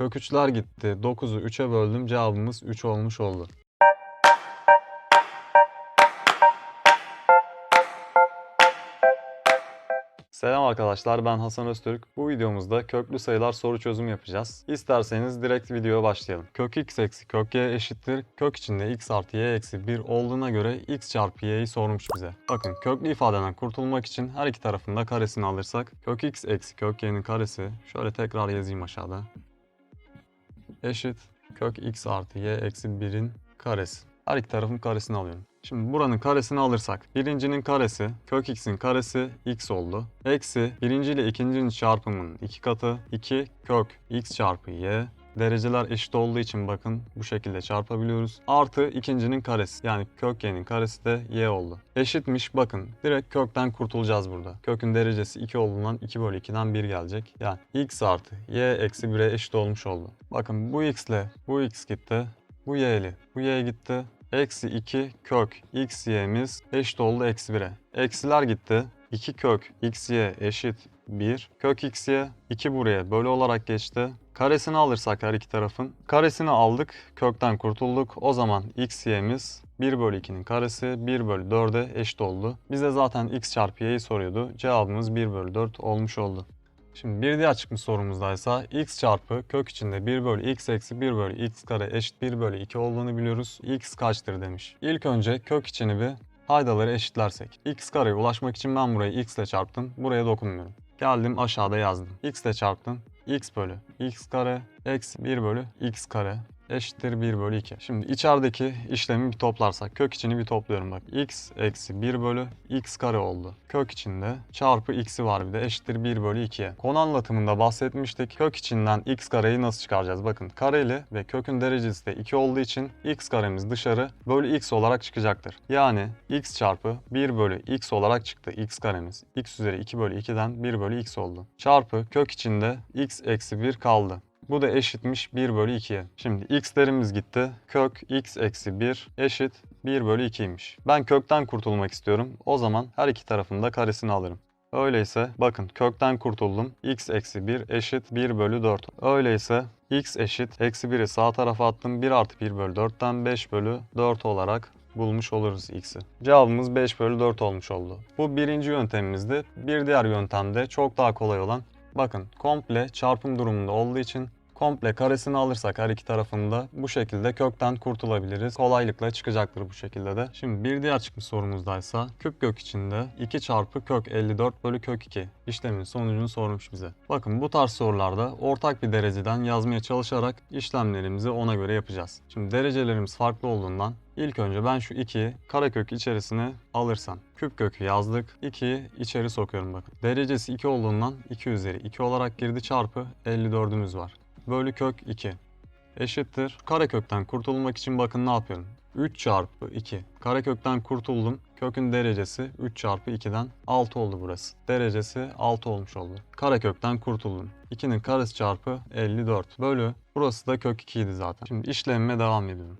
Kök 3'ler gitti. 9'u 3'e böldüm. Cevabımız 3 olmuş oldu. Selam arkadaşlar ben Hasan Öztürk. Bu videomuzda köklü sayılar soru çözümü yapacağız. İsterseniz direkt videoya başlayalım. Kök x eksi kök y eşittir. Kök içinde x artı y eksi 1 olduğuna göre x çarpı y'yi sormuş bize. Bakın köklü ifadeden kurtulmak için her iki tarafında karesini alırsak kök x eksi kök y'nin karesi şöyle tekrar yazayım aşağıda. Eşit kök x artı y eksi 1'in karesi. Her iki tarafın karesini alıyorum. Şimdi buranın karesini alırsak birincinin karesi kök x'in karesi x oldu. Eksi birinci ile ikincinin çarpımının iki katı 2 kök x çarpı y Dereceler eşit olduğu için bakın bu şekilde çarpabiliyoruz. Artı ikincinin karesi yani kök y'nin karesi de y oldu. Eşitmiş bakın direkt kökten kurtulacağız burada. Kökün derecesi 2 olduğundan 2 bölü 2'den 1 gelecek. Yani x artı y eksi 1'e eşit olmuş oldu. Bakın bu x ile bu x gitti. Bu y ile bu y gitti. Eksi 2 kök x y'miz eşit oldu eksi 1'e. Eksiler gitti. 2 kök x y eşit 1. Kök x y 2 buraya bölü olarak geçti. Karesini alırsak her iki tarafın. Karesini aldık. Kökten kurtulduk. O zaman x y'miz 1 bölü 2'nin karesi 1 bölü 4'e eşit oldu. Bize zaten x çarpı y'yi soruyordu. Cevabımız 1 bölü 4 olmuş oldu. Şimdi bir diğer çıkmış sorumuzdaysa x çarpı kök içinde 1 bölü x eksi 1 bölü x kare eşit 1 bölü 2 olduğunu biliyoruz. x kaçtır demiş. İlk önce kök içini bir paydaları eşitlersek. x kareye ulaşmak için ben burayı x ile çarptım. Buraya dokunmuyorum. Geldim aşağıda yazdım. x ile çarptım. x bölü x kare eksi 1 bölü x kare eşittir 1 bölü 2. Şimdi içerideki işlemi bir toplarsak kök içini bir topluyorum bak. x eksi 1 bölü x kare oldu. Kök içinde çarpı x'i var bir de eşittir 1 bölü 2'ye. Konu anlatımında bahsetmiştik. Kök içinden x kareyi nasıl çıkaracağız? Bakın kareli ve kökün derecesi de 2 olduğu için x karemiz dışarı bölü x olarak çıkacaktır. Yani x çarpı 1 bölü x olarak çıktı x karemiz. x üzeri 2 bölü 2'den 1 bölü x oldu. Çarpı kök içinde x eksi 1 kaldı. Bu da eşitmiş 1 bölü 2'ye. Şimdi x'lerimiz gitti. Kök x eksi 1 eşit 1 bölü 2'ymiş. Ben kökten kurtulmak istiyorum. O zaman her iki tarafın da karesini alırım. Öyleyse bakın kökten kurtuldum. x eksi 1 eşit 1 bölü 4. Öyleyse x eşit eksi 1'i sağ tarafa attım. 1 artı 1 bölü 4'ten 5 bölü 4 olarak bulmuş oluruz x'i. Cevabımız 5 bölü 4 olmuş oldu. Bu birinci yöntemimizdi. Bir diğer yöntemde çok daha kolay olan Bakın komple çarpım durumunda olduğu için komple karesini alırsak her iki tarafında bu şekilde kökten kurtulabiliriz. Kolaylıkla çıkacaktır bu şekilde de. Şimdi bir diğer çıkmış sorumuzdaysa küp kök içinde 2 çarpı kök 54 bölü kök 2 işlemin sonucunu sormuş bize. Bakın bu tarz sorularda ortak bir dereceden yazmaya çalışarak işlemlerimizi ona göre yapacağız. Şimdi derecelerimiz farklı olduğundan İlk önce ben şu 2'yi karekök içerisine alırsam. Küp kökü yazdık. 2'yi içeri sokuyorum bakın. Derecesi 2 olduğundan 2 üzeri 2 olarak girdi çarpı 54'ümüz var. Bölü kök 2 eşittir. Karekökten kurtulmak için bakın ne yapıyorum. 3 çarpı 2. Karekökten kurtuldum. Kökün derecesi 3 çarpı 2'den 6 oldu burası. Derecesi 6 olmuş oldu. Karekökten kurtuldum. 2'nin karesi çarpı 54 bölü. Burası da kök 2 idi zaten. Şimdi işlemime devam ediyorum.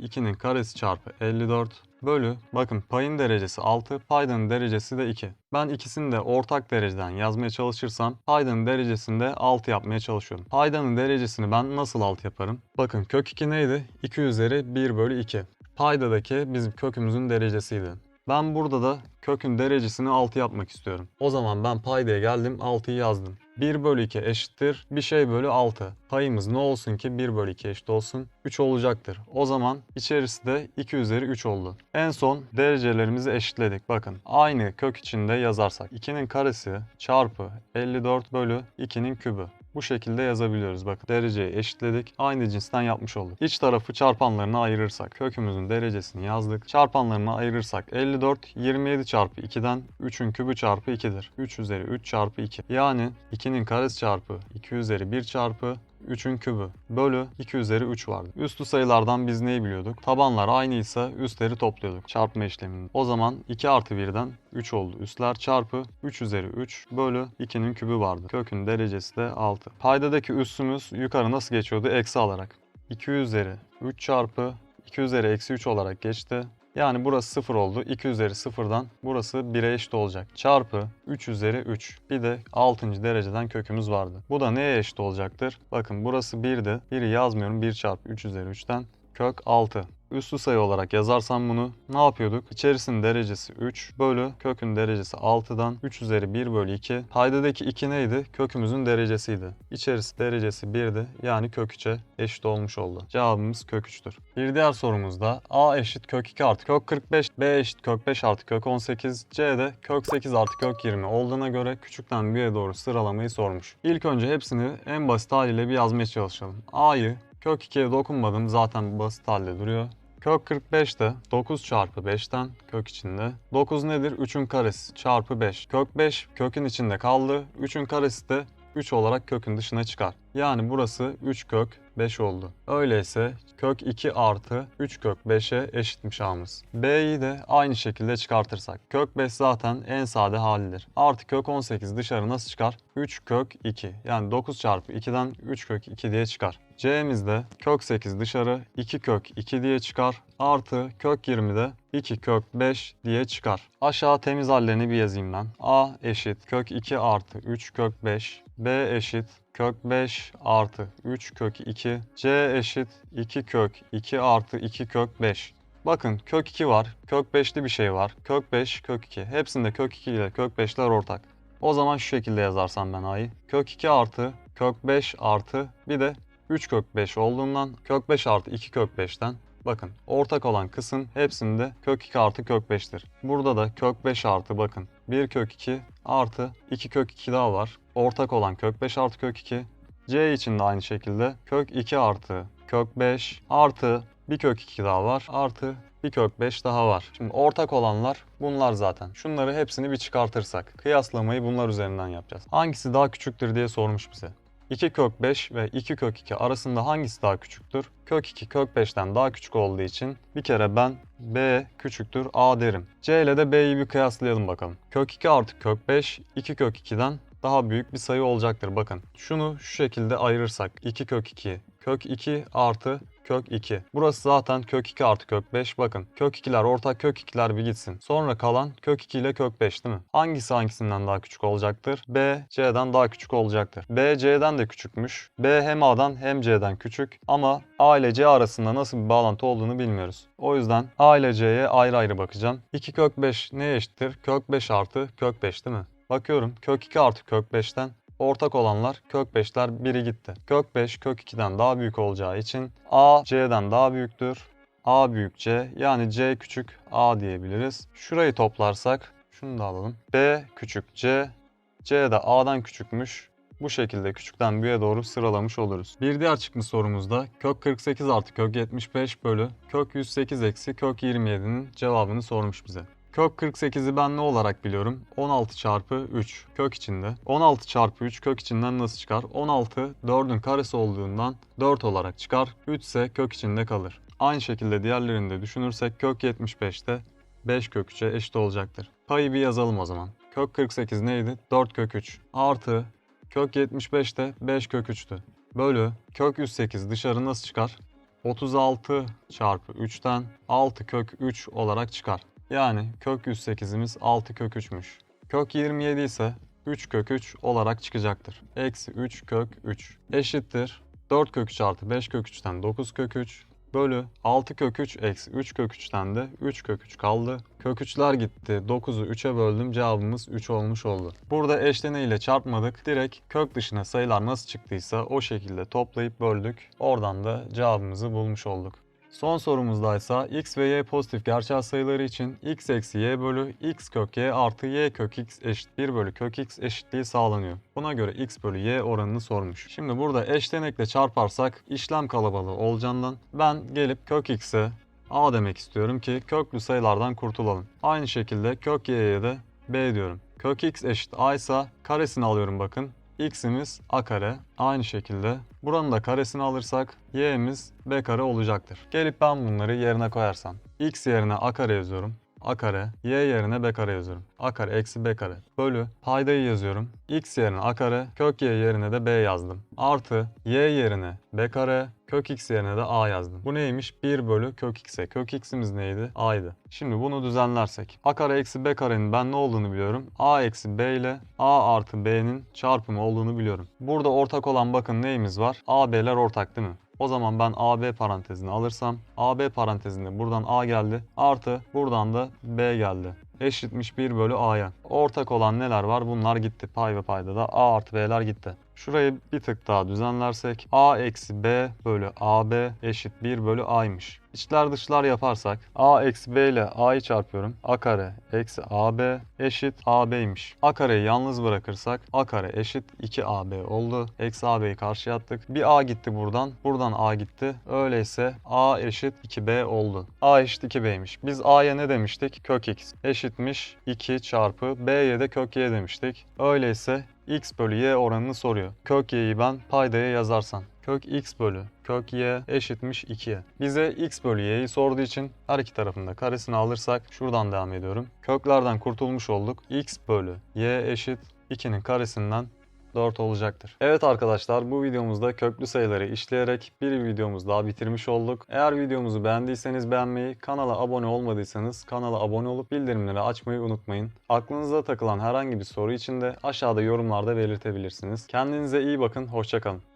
2'nin karesi çarpı 54 bölü bakın payın derecesi 6 paydanın derecesi de 2. Ben ikisini de ortak dereceden yazmaya çalışırsam paydanın derecesini de 6 yapmaya çalışıyorum. Paydanın derecesini ben nasıl 6 yaparım? Bakın kök 2 neydi? 2 üzeri 1 bölü 2. Paydadaki bizim kökümüzün derecesiydi. Ben burada da kökün derecesini 6 yapmak istiyorum. O zaman ben paydaya geldim 6'yı yazdım. 1 bölü 2 eşittir bir şey bölü 6. Payımız ne olsun ki 1 bölü 2 eşit olsun? 3 olacaktır. O zaman içerisi de 2 üzeri 3 oldu. En son derecelerimizi eşitledik. Bakın aynı kök içinde yazarsak 2'nin karesi çarpı 54 bölü 2'nin kübü. Bu şekilde yazabiliyoruz. Bakın dereceyi eşitledik. Aynı cinsten yapmış olduk. İç tarafı çarpanlarına ayırırsak kökümüzün derecesini yazdık. Çarpanlarına ayırırsak 54 27 çarpı 2'den 3'ün kübü çarpı 2'dir. 3 üzeri 3 çarpı 2. Yani 2'nin karesi çarpı 2 üzeri 1 çarpı 3'ün kübü bölü 2 üzeri 3 vardı. Üstü sayılardan biz neyi biliyorduk? Tabanlar aynıysa üstleri topluyorduk çarpma işleminde. O zaman 2 artı 1'den 3 oldu. Üstler çarpı 3 üzeri 3 bölü 2'nin kübü vardı. Kökün derecesi de 6. Paydadaki üstümüz yukarı nasıl geçiyordu? Eksi alarak. 2 üzeri 3 çarpı 2 üzeri eksi 3 olarak geçti. Yani burası 0 oldu. 2 üzeri 0'dan burası 1'e eşit olacak. Çarpı 3 üzeri 3. Bir de 6. dereceden kökümüz vardı. Bu da neye eşit olacaktır? Bakın burası 1'di. 1'i yazmıyorum. 1 çarpı 3 üzeri 3'ten kök 6. Üslü sayı olarak yazarsam bunu ne yapıyorduk? İçerisinin derecesi 3 bölü kökün derecesi 6'dan 3 üzeri 1 bölü 2. Paydadaki 2 neydi? Kökümüzün derecesiydi. İçerisi derecesi 1'di. Yani kök 3'e eşit olmuş oldu. Cevabımız kök 3'tür. Bir diğer sorumuzda a eşit kök 2 artı kök 45, b eşit kök 5 artı kök 18, c de kök 8 artı kök 20 olduğuna göre küçükten büyüğe doğru sıralamayı sormuş. İlk önce hepsini en basit haliyle bir yazmaya çalışalım. a'yı kök 2'ye dokunmadım zaten basit halde duruyor. Kök 45 de 9 çarpı 5'ten kök içinde. 9 nedir? 3'ün karesi çarpı 5. Kök 5 kökün içinde kaldı. 3'ün karesi de 3 olarak kökün dışına çıkar. Yani burası 3 kök 5 oldu. Öyleyse kök 2 artı 3 kök 5'e eşitmiş A'mız. B'yi de aynı şekilde çıkartırsak. Kök 5 zaten en sade halidir. Artı kök 18 dışarı nasıl çıkar? 3 kök 2. Yani 9 çarpı 2'den 3 kök 2 diye çıkar. C'miz de kök 8 dışarı 2 kök 2 diye çıkar. Artı kök 20 de 2 kök 5 diye çıkar. Aşağı temiz hallerini bir yazayım ben. A eşit kök 2 artı 3 kök 5. B eşit kök 5 artı 3 kök 2. C eşit 2 kök 2 artı 2 kök 5. Bakın kök 2 var, kök 5'li bir şey var. Kök 5, kök 2. Hepsinde kök 2 ile kök 5'ler ortak. O zaman şu şekilde yazarsam ben A'yı. Kök 2 artı kök 5 artı bir de 3 kök 5 olduğundan kök 5 artı 2 kök 5'ten bakın ortak olan kısım hepsinde kök 2 artı kök 5'tir. Burada da kök 5 artı bakın 1 kök 2 artı 2 kök 2 daha var. Ortak olan kök 5 artı kök 2. C için de aynı şekilde kök 2 artı kök 5 artı bir kök 2 daha var artı bir kök 5 daha var. Şimdi ortak olanlar bunlar zaten. Şunları hepsini bir çıkartırsak kıyaslamayı bunlar üzerinden yapacağız. Hangisi daha küçüktür diye sormuş bize. 2 kök 5 ve 2 kök 2 arasında hangisi daha küçüktür? Kök 2 kök 5'ten daha küçük olduğu için bir kere ben B küçüktür A derim. C ile de B'yi bir kıyaslayalım bakalım. Kök 2 artı kök 5 2 kök 2'den daha büyük bir sayı olacaktır. Bakın şunu şu şekilde ayırırsak 2 kök 2 kök 2 artı kök 2. Burası zaten kök 2 artı kök 5. Bakın kök 2'ler ortak kök 2'ler bir gitsin. Sonra kalan kök 2 ile kök 5 değil mi? Hangisi hangisinden daha küçük olacaktır? B C'den daha küçük olacaktır. B C'den de küçükmüş. B hem A'dan hem C'den küçük ama A ile C arasında nasıl bir bağlantı olduğunu bilmiyoruz. O yüzden A ile C'ye ayrı ayrı bakacağım. 2 kök 5 neye eşittir? Kök 5 artı kök 5 değil mi? Bakıyorum kök 2 artı kök 5'ten ortak olanlar kök 5'ler biri gitti. Kök 5 kök 2'den daha büyük olacağı için A C'den daha büyüktür. A büyük C yani C küçük A diyebiliriz. Şurayı toplarsak şunu da alalım. B küçük C, C de A'dan küçükmüş. Bu şekilde küçükten büyüğe doğru sıralamış oluruz. Bir diğer çıkmış sorumuzda kök 48 artı kök 75 bölü kök 108 eksi kök 27'nin cevabını sormuş bize. Kök 48'i ben ne olarak biliyorum? 16 çarpı 3 kök içinde. 16 çarpı 3 kök içinden nasıl çıkar? 16 4'ün karesi olduğundan 4 olarak çıkar. 3 ise kök içinde kalır. Aynı şekilde diğerlerini de düşünürsek kök 75'te 5 kök 3'e eşit olacaktır. Payı bir yazalım o zaman. Kök 48 neydi? 4 kök 3 artı kök 75'te 5 kök 3'tü. Bölü kök 108 dışarı nasıl çıkar? 36 çarpı 3'ten 6 kök 3 olarak çıkar. Yani kök 108'imiz 6 kök 3'müş. Kök 27 ise 3 kök 3 olarak çıkacaktır. Eksi 3 kök 3 eşittir. 4 kök 3 artı 5 kök 3'ten 9 kök 3 bölü 6 kök 3 eksi 3 kök 3'ten de 3 kök 3 kaldı. Kök 3'ler gitti. 9'u 3'e böldüm. Cevabımız 3 olmuş oldu. Burada eşlene ile çarpmadık. Direkt kök dışına sayılar nasıl çıktıysa o şekilde toplayıp böldük. Oradan da cevabımızı bulmuş olduk. Son sorumuzda ise x ve y pozitif gerçel sayıları için x eksi y bölü x kök y artı y kök x eşit 1 bölü kök x eşitliği sağlanıyor. Buna göre x bölü y oranını sormuş. Şimdi burada eşlenekle çarparsak işlem kalabalığı olacağından ben gelip kök x'e a demek istiyorum ki köklü sayılardan kurtulalım. Aynı şekilde kök y'ye de b diyorum. Kök x eşit a ise karesini alıyorum bakın x'imiz a kare. Aynı şekilde buranın da karesini alırsak y'miz b kare olacaktır. Gelip ben bunları yerine koyarsam x yerine a kare yazıyorum. A kare, y yerine b kare yazıyorum. a kare eksi b kare bölü paydayı yazıyorum. x yerine a kare, kök y yerine de b yazdım. Artı y yerine b kare, kök x yerine de a yazdım. Bu neymiş? 1 bölü kök x'e. Kök x'imiz neydi? a'ydı. Şimdi bunu düzenlersek. a kare eksi b karenin ben ne olduğunu biliyorum. a eksi b ile a artı b'nin çarpımı olduğunu biliyorum. Burada ortak olan bakın neyimiz var? a b'ler ortak değil mi? O zaman ben AB parantezini alırsam AB parantezinde buradan A geldi artı buradan da B geldi. Eşitmiş 1 bölü A'ya. Ortak olan neler var? Bunlar gitti. Pay ve payda da A artı B'ler gitti. Şurayı bir tık daha düzenlersek A eksi B bölü AB eşit 1 bölü A'ymış. İçler dışlar yaparsak A eksi B ile A'yı çarpıyorum. A kare eksi AB eşit AB'ymiş. A kareyi yalnız bırakırsak A kare eşit 2AB oldu. Eksi AB'yi karşıya attık. Bir A gitti buradan. Buradan A gitti. Öyleyse A eşit 2B oldu. A eşit 2B'ymiş. Biz A'ya ne demiştik? Kök X eşitmiş 2 çarpı B'ye de kök Y demiştik. Öyleyse x bölü y oranını soruyor. Kök y'yi ben paydaya yazarsam. Kök x bölü kök y eşitmiş 2'ye. Bize x bölü y'yi sorduğu için her iki tarafında karesini alırsak şuradan devam ediyorum. Köklerden kurtulmuş olduk. x bölü y eşit 2'nin karesinden 4 olacaktır. Evet arkadaşlar bu videomuzda köklü sayıları işleyerek bir videomuz daha bitirmiş olduk. Eğer videomuzu beğendiyseniz beğenmeyi, kanala abone olmadıysanız kanala abone olup bildirimleri açmayı unutmayın. Aklınıza takılan herhangi bir soru için de aşağıda yorumlarda belirtebilirsiniz. Kendinize iyi bakın, hoşçakalın.